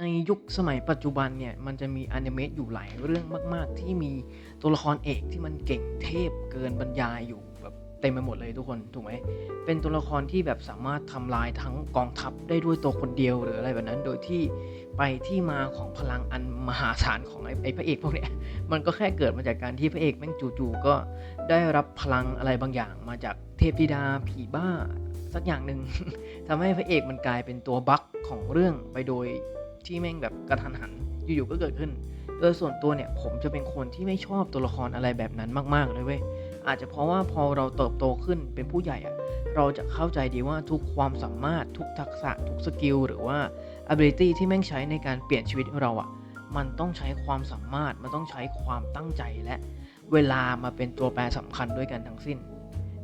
ในยุคสมัยปัจจุบันเนี่ย มันจะมีอนิเมะอยู่หลายเรื่องมาก ๆ ที่มีตัวละครเอกที่มันเก่งเทพเกินบรรยายอยู่แบบเต็มไปหมดเลยทุกคนถูกไหมเป็นตัวละครที่แบบสามารถทำลายทั้งกองทัพได้ด้วยตัวคนเดียวหรืออะไรแบบนั้น โดยที่ไปที่มาของพลังอันมหาศาลของไอ้ไอพระเอกพวกเนี้ยมันก็แค่เกิดมาจากการที่พระเอกแม่งจู่ๆก็ได้รับพลังอะไรบางอย่างมาจากเทพธิดาผีบ้าสักอย่างหนึ่งทำให้พระเอกมันกลายเป็นตัวบั๊กของเรื่องไปโดย ที่แม่งแบบกระทันหันอยู่ๆก็เกิดขึ้น โดยส่วนตัวเนี่ย ผมจะเป็นคนที่ไม่ชอบตัวละครอะไรแบบนั้นมากๆเลยเว้ยอาจจะเพราะว่าพอเราเติบโตขึ้นเป็นผู้ใหญ่อะเราจะเข้าใจดีว่าทุกความสามารถทุกทักษะทุกสกิลหรือว่า ability ที่แม่งใช้ในการเปลี่ยนชีวิตเราอะมันต้องใช้ความสามารถมันต้องใช้ความตั้งใจและเวลามาเป็นตัวแปรสำคัญด้วยกันทั้งสิ้น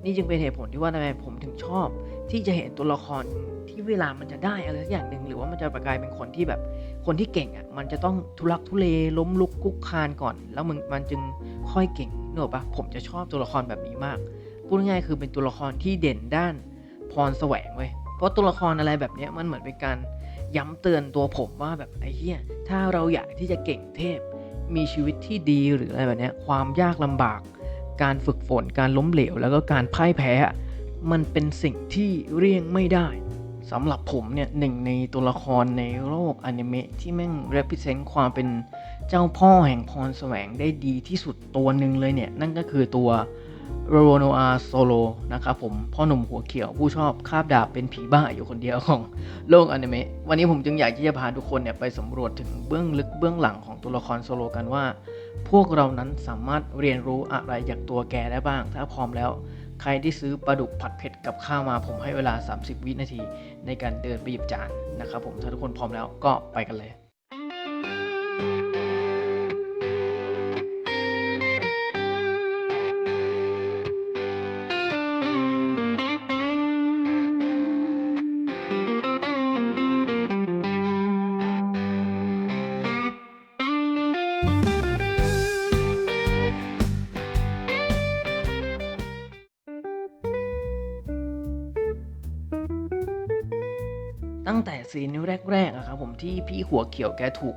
นี่จึงเป็นเหตุผลที่ว่าทำไมผมถึงชอบ ที่จะเห็นตัวละครที่เวลามันจะได้อะไรสักอย่างหนึ่งหรือว่ามันจะประกลายเป็นคนที่แบบคนที่เก่งอะมันจะต้องทุลักทุเลล้มลุกคุกคานก่อน แล้วมึงมันจึงค่อยเก่งเนอะปะผมจะชอบตัวละครแบบนี้มากพูดง่ายๆคือเป็นตัวละครที่เด่นด้านพรแสวงเว้ยเพราะตัวละครอะไรแบบนี้มันเหมือนเป็นการย้ำเตือนตัวผมว่าแบบไอ้เหี้ยถ้าเราอยากที่จะเก่งเทพ มีชีวิตที่ดีหรืออะไรแบบเนี้ยความยากลำบาก การฝึกฝนการล้มเหลว แล้วก็การพ่ายแพ้ มันเป็นสิ่งที่เลี่ยงไม่ได้สำหรับผมเนี่ยหนึ่งในตัวละครในโลกอนิเมะที่แม่ง represent ความเป็นเจ้าพ่อแห่งพรแสวงได้ดีที่สุดตัวหนึ่งเลยเนี่ย นั่นก็คือตัวโรโนอาโซโลนะครับผมพ่อหนุ่มหัวเขียวผู้ชอบคาบดาบเป็นผีบ้าอยู่คนเดียวของโลกอนิเมะวันนี้ผมจึงอยากที่จะพาทุกคนเนี่ยไปสำรวจถึงเบื้องลึกเบื้องหลังของตัวละครโซโลกันว่า พวกเรานั้นสามารถเรียนรู้อะไรจากตัวแกได้บ้าง ถ้าพร้อมแล้ว ใครที่ซื้อปลาดุกผัดเผ็ดกับข้าวมาผมให้เวลา 30 วินาที ในการเดินไปหยิบจานนะครับผมถ้าทุกคนพร้อมแล้วก็ไปกันเลย ซีนแรกๆอะครับผมที่พี่หัวเขียวแกถูก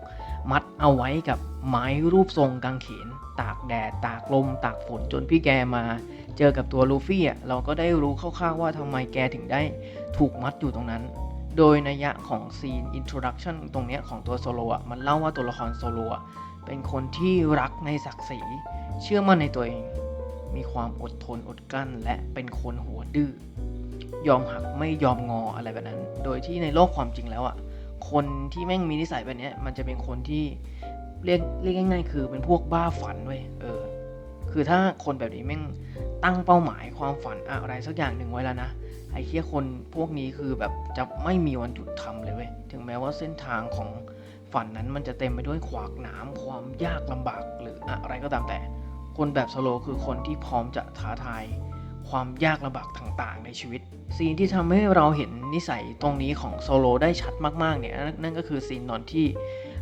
มัดเอาไว้กับไม้รูปทรงกางเขน ตากแดด ตากลม ตากฝนจนพี่แกมา เจอกับตัวลูฟี่อะเราก็ได้รู้คร่าวๆว่าทำไมแกถึงได้ถูกมัดอยู่ตรงนั้น โดยนัยะของซีนอินโทรดักชันตรงเนี้ยของตัวโซโลอะมันเล่าว่าตัวละครโซโลอะเป็นคนที่รักในศักดิ์ศรีเชื่อมั่นในตัวเอง มีความอดทนอดกลั้น และเป็นคนหัวดื้อ ยอมหักไม่ยอมงออะไรแบบนั้น โดยที่ในโลกความจริงแล้วอะคนที่แม่งมีนิสัยแบบนี้มันจะเป็นคนที่เรียกเรียกง่ายๆ คือเป็นพวกบ้าฝันเว้ยเออ คือถ้าคนแบบนี้แม่งตั้งเป้าหมายความฝันอะไรสักอย่างหนึ่งไว้แล้วนะไอ้เคียคนพวกนี้คือแบบจะไม่มีวันหยุดทำเลยเว้ยถึงแม้ว่าเส้นทางของฝันนั้นมันจะเต็มไปด้วยขวากหนามความยากลำบากหรืออะไรก็ตามแต่ คนแบบสโลคือคนที่พร้อมจะท้าทาย ความยากลำบากต่างๆ ในชีวิต ซีนที่ทำให้เราเห็นนิสัยตรงนี้ของโซโลได้ชัดมากๆเนี่ยนั่นก็คือซีนตอนที่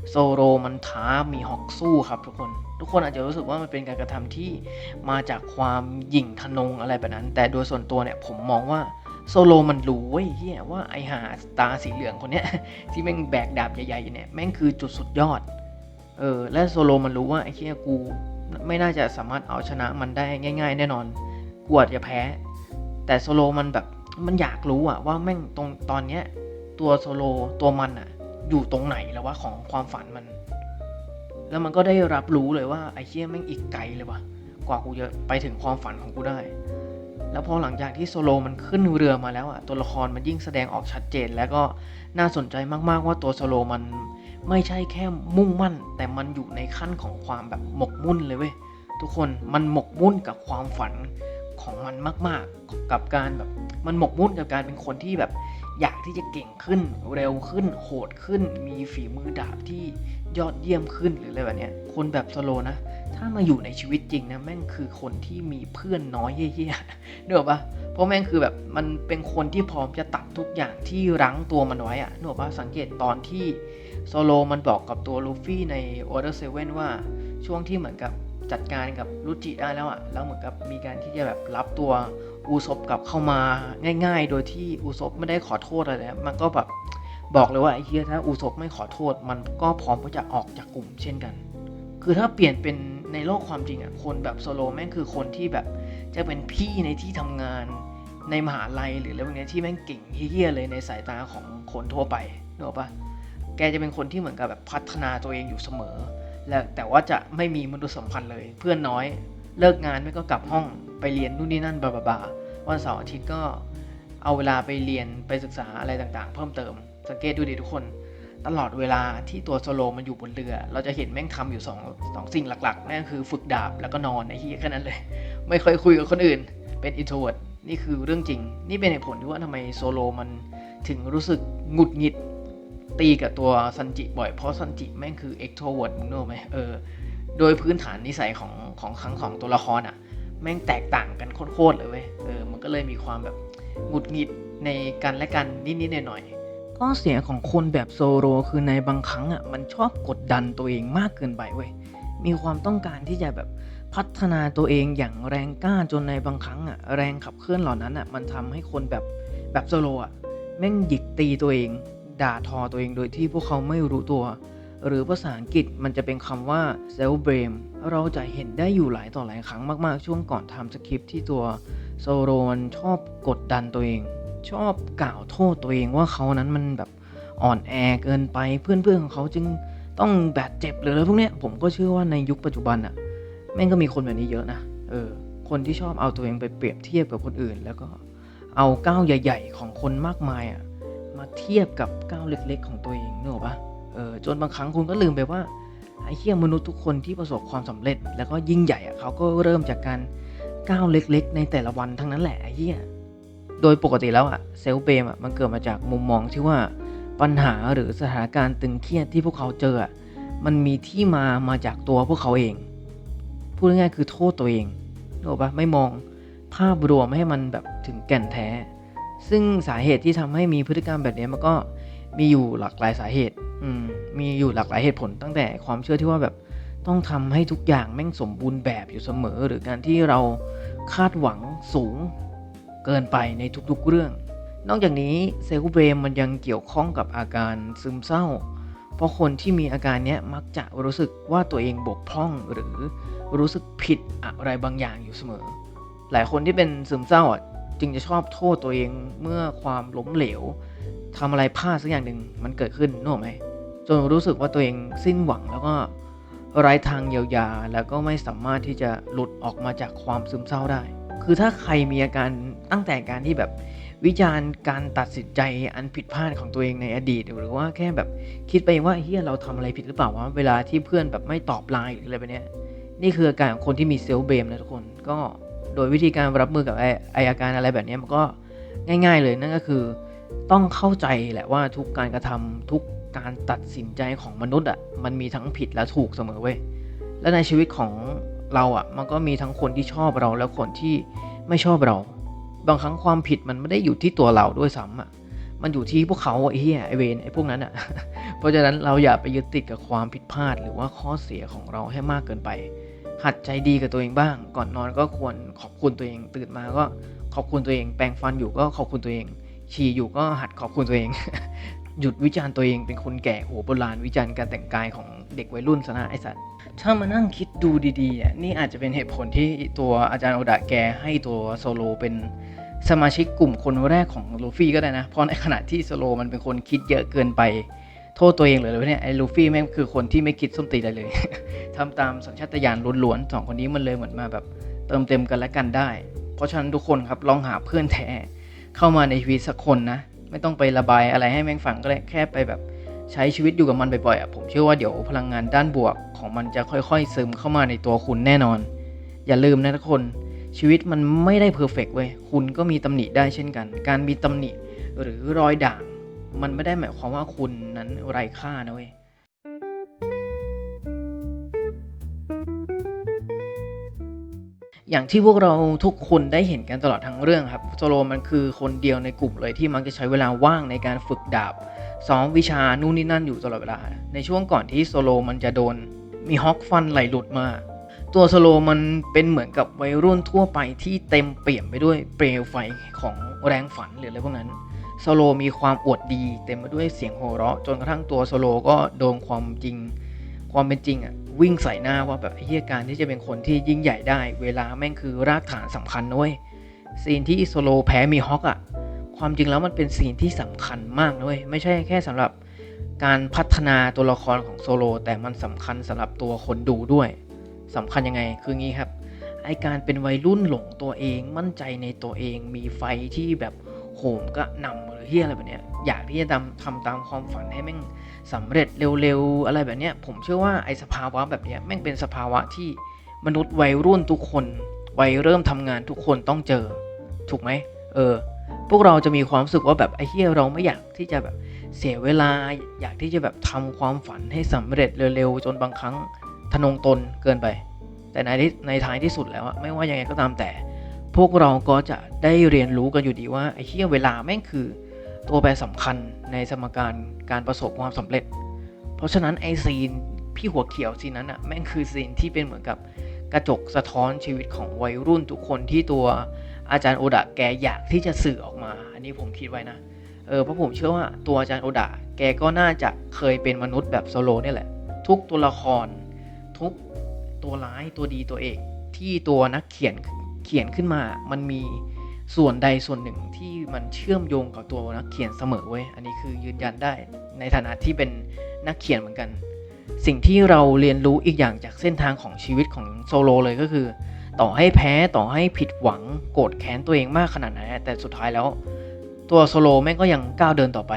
โซโลมันท้ามีฮอกสู้ครับทุกคน ทุกคนอาจจะรู้สึกว่ามันเป็นการกระทำที่มาจากความหยิ่งทะนงอะไรแบบนั้น แต่โดยส่วนตัวเนี่ยผมมองว่าโซโลมันรู้เว้ยเฮียว่าไอหาตาสีเหลืองคนเนี้ยที่แม่งแบกดาบใหญ่ๆเนี่ยแม่งคือจุดสุดยอด เออและโซโลมันรู้ว่าไอ้เฮียกูไม่น่าจะสามารถเอาชนะมันได้ง่าย ๆ แน่นอน กวดจะแพ้ แต่โซโลมันแบบมันอยากรู้อะว่าแม่งตรงตอนเนี้ยตัวโซโลตัวมันอะอยู่ตรงไหนแล้วว่าของความฝันมัน แล้วมันก็ได้รับรู้เลยว่าไอ้เชี่ยแม่งอีกไกลเลยว่ะกว่ากูจะไปถึงความฝันของกูได้ แล้วพอหลังจากที่โซโลมันขึ้นเรือมาแล้วอะตัวละครมันยิ่งแสดงออกชัดเจน แล้วก็น่าสนใจมากๆว่าตัวโซโลมันไม่ใช่แค่มุ่งมั่น แต่มันอยู่ในขั้นของความแบบหมกมุ่นเลยเว้ยทุกคนมันหมกมุ่นกับความฝัน ของมันมาก ๆ กับการแบบมันหมกมุ่นกับการเป็นคนที่แบบอยากที่จะเก่งขึ้นเร็วขึ้น โหดขึ้น มีฝีมือดาบที่ยอดเยี่ยมขึ้นหรืออะไรแบบเนี้ยคนแบบสโลนะ ถ้ามาอยู่ในชีวิตจริงนะแม่งคือคนที่มีเพื่อนน้อยเยี่ยๆเนกออกปะเพราะแม่งคือแบบมันเป็นคนที่พร้อมจะตัดทุกอย่างที่รั้งตัวมันไว้อะนึกออกปะสังเกตตอนที่โซโลมันบอกกับตัวลูฟี่ใน Order 7ว่าช่วงที่เหมือนกับ จัดการกับรุจิได้แล้วอะ่ะแล้วเหมือนกับมีการที่จะแบบรับตัวอูซบกลับเข้ามาง่าย ๆ โดยที่อูซบไม่ได้ขอโทษอะไรนะมันก็แบบบอกเลยว่าไอ้เฮียถ้าอุซบไม่ขอโทษ มันก็พร้อมที่จะออกจากกลุ่มเช่นกัน คือถ้าเปลี่ยนเป็นในโลกความจริงอะคนแบบโซโลแม่งคือคนที่แบบจะเป็นพี่ในที่ทำงานในมหาลัยหรืออะไรพวกนี้ที่แม่งเก่งเฮี้ยเลยในสายตาของคนทั่วไปนึกออกปะแกจะเป็นคนที่เหมือนกับแบบพัฒนาตัวเองอยู่เสมอ และแต่ว่าจะไม่มีมนุษยสัมพันธ์เลย เพื่อนน้อยเลิกงานไม่ก็กลับห้องไปเรียนนู่นนี่นั่นบาบาวันเสาร์อาทิตย์ก็เอาเวลาไปเรียนไปศึกษาอะไรต่างๆ เพิ่มเติม สังเกตดูดิทุกคน ตลอดเวลาที่ตัวโซโลมันอยู่บนเรือ เราจะเห็นแม่งทำอยู่สองสองสิ่งหลักๆ นั่นคือฝึกดาบแล้วก็นอนไอ้เหี้ยแค่นั้นเลย ไม่เคยคุยกับคนอื่น เป็นอินโทรเวดนี่คือเรื่องจริง นี่เป็นเหตุผลที่ว่าทำไมโซโลมันถึงรู้สึกหงุดหงิด ตีกับตัวซันจิบ่อยเพราะซันจิแม่งคือเอ็กโทรเวิร์ดมึงรู้ไหมเออโดยพื้นฐานนิสัยของของทั้งสองตัวละครอะ แม่งแตกต่างกันโคตรเลยเว้ยเออมันก็เลยมีความแบบหงุดหงิดในกันและกันนิดๆหน่อยๆข้อเสียของคนแบบโซโรคือในบางครั้งอะมันชอบกดดันตัวเองมากเกินไปเว้ยมีความต้องการที่จะแบบพัฒนาตัวเองอย่างแรงกล้าจนในบางครั้งอะแรงขับเคลื่อนเหล่านั้นอะมันทำให้คนแบบแบบโซโลอะแม่งหยิกตีตัวเอง ด่าทอตัวเองโดยที่พวกเขาไม่รู้ตัว หรือภาษาอังกฤษมันจะเป็นคำว่า self blame เราจะเห็นได้อยู่หลายต่อหลายครั้งมาก ๆ ช่วงก่อนทำสคริปที่ตัวโซโรนชอบกดดันตัวเอง ชอบกล่าวโทษตัวเองว่าเขานั้นมันแบบอ่อนแอเกินไปเพื่อนๆของเขาจึงต้องบาดเจ็บหรืออะไรพวกเนี้ยผมก็เชื่อว่าในยุคปัจจุบันอะแม่งก็มีคนแบบนี้เยอะนะเออคนที่ชอบเอาตัวเองไปเปรียบเทียบกับคนอื่น แล้วก็เอาก้าวใหญ่ ๆ ของคนมากมายอะ มาเทียบกับก้าวเล็ก ๆ ของตัวเองนึกออกปะเออจนบางครั้งคุณก็ลืมไปว่าไอ้เหี้ยมนุษย์ทุกคนที่ประสบความสำเร็จ แล้วก็ยิ่งใหญ่อะเขาก็เริ่มจากการก้าวเล็ก ๆ ในแต่ละวันทั้งนั้นแหละไอ้เหี้ยโดยปกติแล้วอะเซลเบมอะมันเกิดมาจากมุมมองที่ว่าปัญหาหรือสถานการณ์ตึงเครียดที่พวกเขาเจออะมันมีที่มามาจากตัวพวกเขาเอง พูดง่ายๆคือโทษตัวเองนึกออกปะไม่มองภาพรวมให้มันแบบถึงแก่นแท้ ซึ่งสาเหตุที่ทำให้มีพฤติกรรมแบบนี้มันก็มีอยู่หลากหลายสาเหตุ อืม มีอยู่หลากหลายเหตุผลตั้งแต่ความเชื่อที่ว่าแบบต้องทำให้ทุกอย่างแม่งสมบูรณ์แบบอยู่เสมอ หรือการที่เราคาดหวังสูงเกินไปในทุกๆเรื่อง นอกจากนี้เซลล์เบรมมันยังเกี่ยวข้องกับอาการซึมเศร้า เพราะคนที่มีอาการนี้มักจะรู้สึกว่าตัวเองบกพร่องหรือรู้สึกผิดอะไรบางอย่างอยู่เสมอ หลายคนที่เป็นซึมเศร้าอะ จึงจะชอบโทษตัวเองเมื่อความล้มเหลวทำอะไรพลาดสักอย่างหนึ่งมันเกิดขึ้นนึกออกไหมจนรู้สึกว่าตัวเองสิ้นหวังแล้วก็ไร้ทางเยียวยา แล้วก็ไม่สามารถที่จะหลุดออกมาจากความซึมเศร้าได้ คือถ้าใครมีอาการตั้งแต่การที่แบบวิจารณ์การตัดสินใจอันผิดพลาดของตัวเองในอดีต หรือว่าแค่แบบคิดไปเองว่าเฮียเราทำอะไรผิดหรือเปล่าวะเวลาที่เพื่อนแบบไม่ตอบไลน์หรืออะไรแบบเนี้ยนี่คืออาการของคนที่มีเซลล์เบมนะทุกคนก็ โดยวิธีการรับมือกับไอไออาการอะไรแบบนี้มันก็ง่าย ๆเลยนั่นก็คือ ต้องเข้าใจแหละว่าทุกการกระทำทุกการตัดสินใจของมนุษย์อะมันมีทั้งผิดและถูกเสมอเว้ยและในชีวิตของเราอะมันก็มีทั้งคนที่ชอบเราและคนที่ไม่ชอบเรา บางครั้งความผิดมันไม่ได้อยู่ที่ตัวเราด้วยซ้ำอะมันอยู่ที่พวกเขาไอ้เหี้ยไอเวนไอ้พวกนั้นอะ เพราะฉะนั้นเราอย่าไปยึดติดกับความผิดพลาดหรือว่าข้อเสียของเราให้มากเกินไป หัดใจดีกับตัวเองบ้าง ก่อนนอนก็ควรขอบคุณตัวเอง ตื่นมาก็ขอบคุณตัวเอง แปรงฟันอยู่ก็ขอบคุณตัวเอง ฉี่อยู่ก็หัดขอบคุณตัวเอง หยุดวิจารณ์ตัวเองเป็นคนแก่หัวโบราณวิจารณ์การแต่งกายของเด็กวัยรุ่นซะนะไอสัตว์ถ้ามานั่งคิดดูดีๆอะนี่อาจจะเป็นเหตุผลที่ตัวอาจารย์โอดะแกให้ตัวโซโลเป็นสมาชิกกลุ่มคนแรกของลูฟี่ก็ได้นะ เพราะในขณะที่โซโลมันเป็นคนคิดเยอะเกินไป โทษตัวเองเลยเลยเนี่ยไอ้ลูฟี่แม่งคือคนที่ไม่คิดส้มตีอะไรเลยทำตามสัญชาตญาณล้วนๆสองคนนี้มันเลยเหมือนมาแบบ เติมเต็มกันและกันได้ เพราะฉะนั้นทุกคนครับลองหาเพื่อนแท้เข้ามาในชีวิตสักคนนะ ไม่ต้องไประบายอะไรให้แม่งฟังก็ได้แค่ไปแบบใช้ชีวิตอยู่กับมันบ่อยๆอะผมเชื่อว่าเดี๋ยวพลังงานด้านบวกของมันจะค่อยๆซึมเข้ามาในตัวคุณแน่นอน อย่าลืมนะทุกคนชีวิตมันไม่ได้เพอร์เฟกเว้ยคุณก็มีตำหนิได้เช่นกัน การมีตำหนิหรือรอยด่าง มันไม่ได้หมายความว่าคุณนั้นไร้ค่านะเว้ยอย่างที่พวกเราทุกคนได้เห็นกันตลอดทั้งเรื่องครับโซโลมันคือคนเดียวในกลุ่มเลยที่มักจะใช้เวลาว่างในการฝึกดาบซ้อมวิชานู่นนี่นั่นอยู่ตลอดเวลา ในช่วงก่อนที่โซโลมันจะโดนมีฮอกฟันไหลหลุดมา ตัวโซโลมันเป็นเหมือนกับวัยรุ่นทั่วไปที่เต็มเปี่ยมไปด้วยเปลวไฟของแรงฝันหรืออะไรพวกนั้น โซโลมีความอวดดีเต็มไปด้วยเสียงโห่เราะจนกระทั่งตัวโซโลก็โดนความจริง ความเป็นจริงอะวิ่งใส่หน้าว่าแบบไอเหี้ยการที่จะเป็นคนที่ยิ่งใหญ่ได้ เวลาแม่งคือรากฐานสำคัญนะเว้ยซีนที่โซโลแพ้มีฮอกอะความจริงแล้วมันเป็นซีนที่สำคัญมากนะเว้ยไม่ใช่แค่สำหรับการพัฒนาตัวละครของโซโลแต่มันสำคัญสำหรับตัวคนดูด้วยสำคัญยังไงคืองี้ครับไอการเป็นวัยรุ่นหลงตัวเองมั่นใจในตัวเองมีไฟที่แบบ โหมก็นำหรือเฮียอะไรแบบเนี้ยอยากที่จะทำทำตามความฝันให้แม่งสำเร็จเร็วๆอะไรแบบเนี้ยผมเชื่อว่าไอ้สภาวะแบบเนี้ยแม่งเป็นสภาวะที่มนุษย์วัยรุ่นทุกคน วัยเริ่มทำงานทุกคนต้องเจอ ถูกไหมเออ พวกเราจะมีความรู้สึกว่าแบบไอ้เฮียเราไม่อยากที่จะแบบเสียเวลาอยากที่จะแบบทำความฝันให้สำเร็จเร็วๆจนบางครั้งทะนงตนเกินไป แต่ในในท้ายที่สุดแล้วไม่ว่ายังไงก็ตามแต่ พวกเราก็จะได้เรียนรู้กันอยู่ดีว่าไอ้เหี้ยเวลาแม่งคือ ตัวแปรสำคัญในสมการการประสบความสำเร็จ เพราะฉะนั้นไอ้ซีนพี่หัวเขียวซีนนั้นอะแม่งคือซีนที่เป็นเหมือนกับกระจกสะท้อนชีวิตของวัยรุ่นทุกคนที่ตัวอาจารย์โอดะแกอยากที่จะสื่อออกมา อันนี้ผมคิดไว้นะ เออเพราะผมเชื่อว่าตัวอาจารย์โอดะแกก็น่าจะเคยเป็นมนุษย์แบบโซโลเนี่ยแหละ ทุกตัวละคร ทุกตัวร้ายตัวดีตัวเอกที่ตัวนักเขียน เขียนขึ้นมามันมีส่วนใดส่วนหนึ่งที่มันเชื่อมโยงกับตัวนักเขียนเสมอเว้ยอันนี้คือยืนยันได้ในฐานะที่เป็นนักเขียนเหมือนกัน สิ่งที่เราเรียนรู้อีกอย่างจากเส้นทางของชีวิตของโซโลเลยก็คือ ต่อให้แพ้ต่อให้ผิดหวังโกรธแค้นตัวเองมากขนาดไหนแต่สุดท้ายแล้ว ตัวโซโลแม่งก็ยังก้าวเดินต่อไป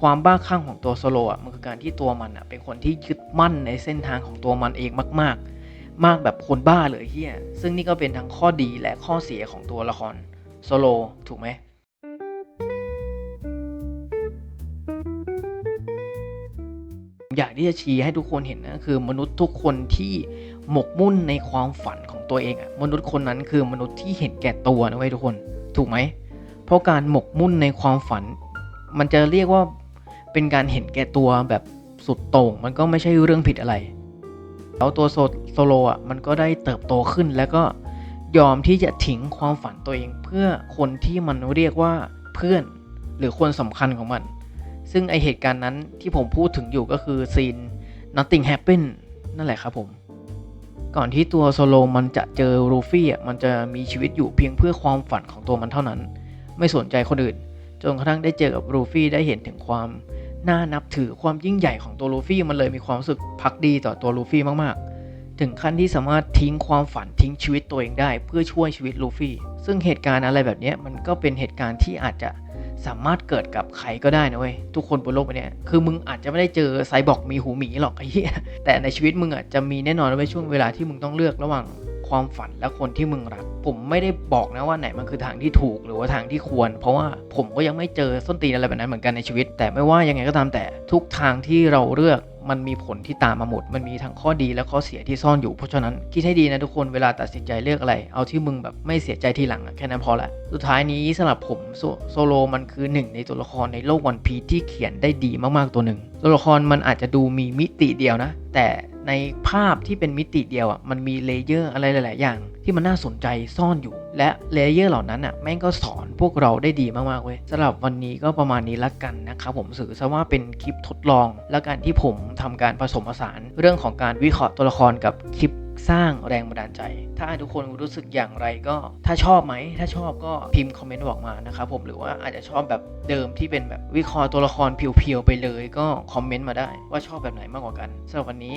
ความบ้าคลั่งของตัวโซโลอะมันคือการที่ตัวมันอะเป็นคนที่ยึดมั่นในเส้นทางของตัวมันเองมาก ๆ มากแบบคนบ้าเลยเฮียซึ่งนี่ก็เป็นทั้งข้อดีและข้อเสียของตัวละครโซโลถูกไหมอยากที่จะชี้ให้ทุกคนเห็นนะคือมนุษย์ทุกคนที่หมกมุ่นในความฝันของตัวเองอะมนุษย์คนนั้นคือมนุษย์ที่เห็นแก่ตัวนะเว้ยทุกคน ถูกไหม เพราะการหมกมุ่นในความฝัน มันจะเรียกว่าเป็นการเห็นแก่ตัวแบบสุดโต่งมันก็ไม่ใช่เรื่องผิดอะไร แล้วตัวโซโลอะมันก็ได้เติบโตขึ้นแล้วก็ยอมที่จะทิ้งความฝันตัวเองเพื่อคนที่มันเรียกว่าเพื่อนหรือคนสำคัญของมัน ซึ่งไอเหตุการณ์นั้นที่ผมพูดถึงอยู่ก็คือซีน nothing happen นั่นแหละครับผม ก่อนที่ตัวโซโลมันจะเจอลูฟี่อะมันจะมีชีวิตอยู่เพียงเพื่อความฝันของตัวมันเท่านั้น ไม่สนใจคนอื่น จนกระทั่งได้เจอกับลูฟี่ได้เห็นถึงความ น่านับถือความยิ่งใหญ่ของตัวลูฟี่มันเลยมีความรู้สึกพักดีต่อตัวลูฟี่มากๆ ถึงขั้นที่สามารถทิ้งความฝันทิ้งชีวิตตัวเองได้ เพื่อช่วยชีวิตลูฟี่ ซึ่งเหตุการณ์อะไรแบบนี้มันก็เป็นเหตุการณ์ที่อาจจะสามารถเกิดกับใครก็ได้นะเว้ยทุกคนบนโลกใบนี้คือมึงอาจจะไม่ได้เจอไซบอร์กมีหูหมีหรอกไอ้เหี้ยแต่ในชีวิตมึงอะจะมีแน่นอนในช่วงเวลาที่มึงต้องเลือกระหว่าง ความฝันและคนที่มึงรัก ผมไม่ได้บอกนะว่าไหนมันคือทางที่ถูกหรือว่าทางที่ควร เพราะว่าผมก็ยังไม่เจอส้นตีนอะไรแบบนั้นเหมือนกันในชีวิต แต่ไม่ว่ายังไงก็ตามแต่ทุกทางที่เราเลือกมันมีผลที่ตามมาหมด มันมีทั้งข้อดีและข้อเสียที่ซ่อนอยู่ เพราะฉะนั้นคิดให้ดีนะทุกคน เวลาตัดสินใจเลือกอะไร เอาที่มึงแบบไม่เสียใจทีหลังแค่นั้นพอละ สุดท้ายนี้สำหรับผมโซโลมันคือหนึ่งในตัวละครในโลกวันพีที่เขียนได้ดีมากๆตัวหนึ่ง ตัวละครมันอาจจะดูมีมิติเดียวนะ แต่ ในภาพที่เป็นมิติเดียวอะมันมีเลเยอร์อะไรหลาย ๆ อย่าง ที่มันน่าสนใจซ่อนอยู่ และเลเยอร์เหล่านั้นอะแม่งก็สอนพวกเราได้ดีมาก ๆ เว้ยสำหรับวันนี้ก็ประมาณนี้ละกันนะครับผมสื่อซะว่าเป็นคลิปทดลอง และการที่ผมทำการผสมผสานเรื่องของการวิเคราะห์ตัวละครกับคลิปสร้างแรงบันดาลใจ ถ้าทุกคนรู้สึกอย่างไรก็ ถ้าชอบไหม ถ้าชอบก็พิมพ์คอมเมนต์บอกมานะครับผม หรือว่าอาจจะชอบแบบเดิมที่เป็นแบบวิเคราะห์ตัวละครเพียวๆไปเลย ก็คอมเมนต์มาได้ว่าชอบแบบไหนมากกว่ากันสำหรับวันนี้